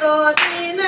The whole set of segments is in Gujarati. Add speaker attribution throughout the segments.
Speaker 1: તો દિન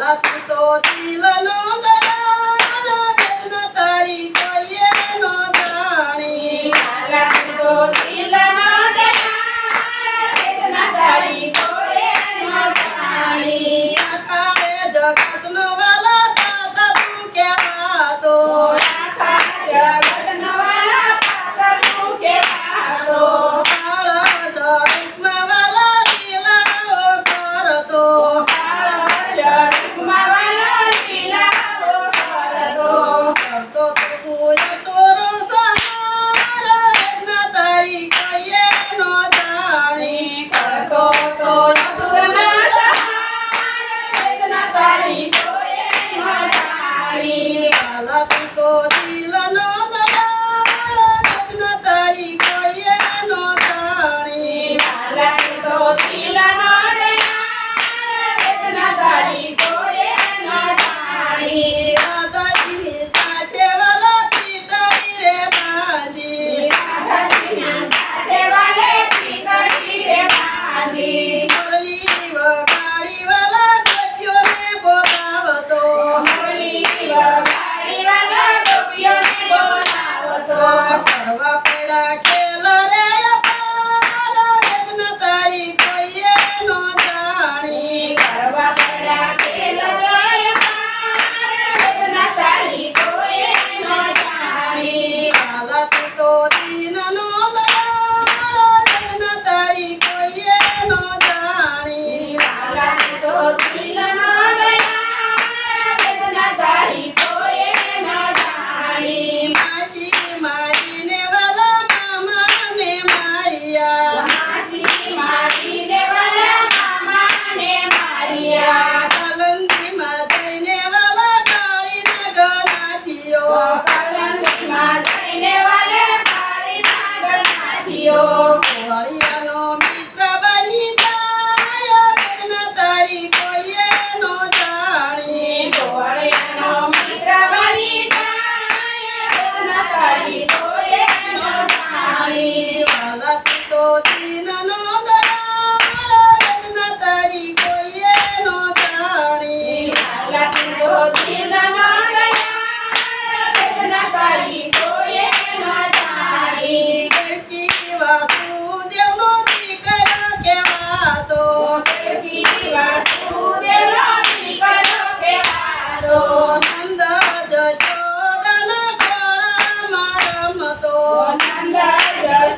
Speaker 1: la tu to ti la la
Speaker 2: Señor.
Speaker 1: તો
Speaker 2: નંદ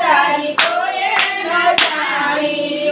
Speaker 2: તારી કોઈએ ન જાણી.